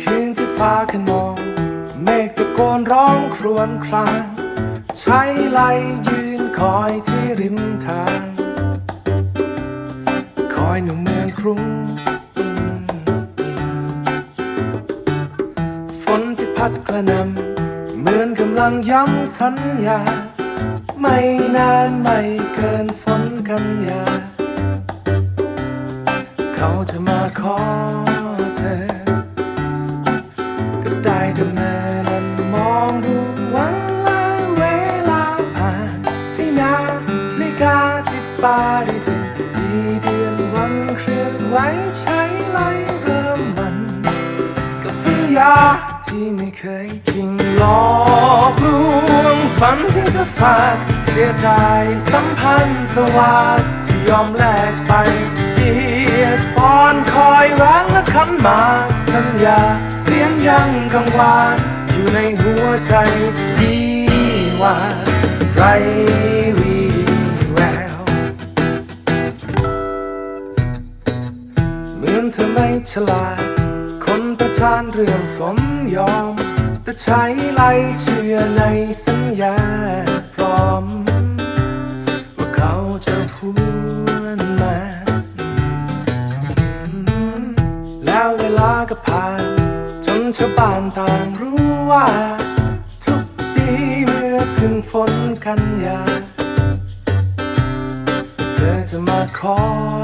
คืนที่ฟ้าขนองเมฆตะโกนร้องครวญคราง ใช้ไหลยืนคอยที่ริมทาง คอยหนุ่มเมืองกรุงฝนที่พัดกระหนำเหมือนกำลังย้ำสัญญา ไม่นานไม่เกินฝนกันยา เขาจะมาขอ เคลื่อนไหวใช้ไล่เริ่มมันกับสัญญาที่ไม่เคยจริงหลอกลวงฝันที่เธอฝากเสียดายสัมพันธ์สวัสดิ์ที่ยอมแลกไปเบียดปอนคอยแหวนและขันหมากสัญญาเสียงยังกังวานอยู่ในหัวใจดีว่าไร ฉลาด คนประทานเรื่องสมยอม แต่ใช้ไล่เชื่อในสัญญาพร้อม ว่าเขาจะพูดมา แล้วเวลาก็ผ่าน จนชาวบ้านต่างรู้ว่า ทุกปีเมื่อถึงฝนกันยา เธอจะมาคอ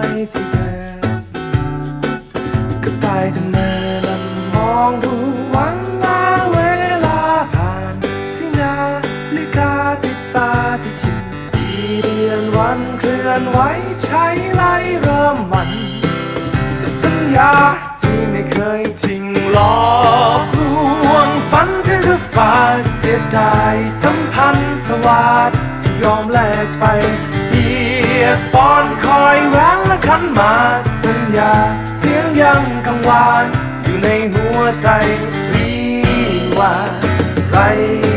ยที่เดิม ก็ได้แต่เมื่อละมองดูวันละเวลาผ่านที่นาฬิกาที่ปาฏิทินปีเดือนวันเคลื่อนไหวใช้ไล่เริ่มมันกับสัญญาที่ไม่เคยทิ้งหลอกลวงฝันที่เธอฝากเสียดายสัมพันธ์สวัสดิ์ที่ยอมแลกไปเบียดปอนคอยแหวนและขันหมา กสัญญาเสียงยังกังวาน อยู่ในหัวใจรีว่าใคร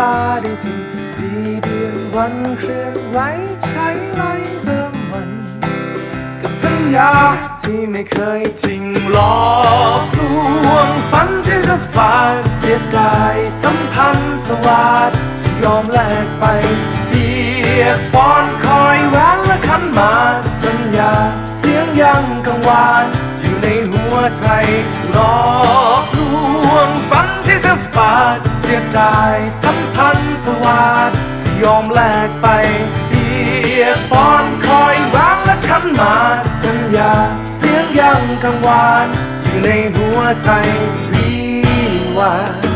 ปาได้ถึงปีเดือนวันเคลื่อนไหวใช้ไล่เริ่มวัน กับสัญญาที่ไม่เคยทิ้งหลอกลวงฝันที่จะฝากเสียดายสัมพันธ์สวัสดิ์ที่ยอมแลกไปเบียดปอนคอยแหวนและขันมาสัญญาเสียงยังกังวานอยู่ในหัวใจหลอกลวงฝันที่จะฝากเสียดายสัม สวัสดียอมแลกไปเบียดปอนคอยวางและขันหมาสัญญาเสียงยังกังวานอยู่ในหัวใจวีว่า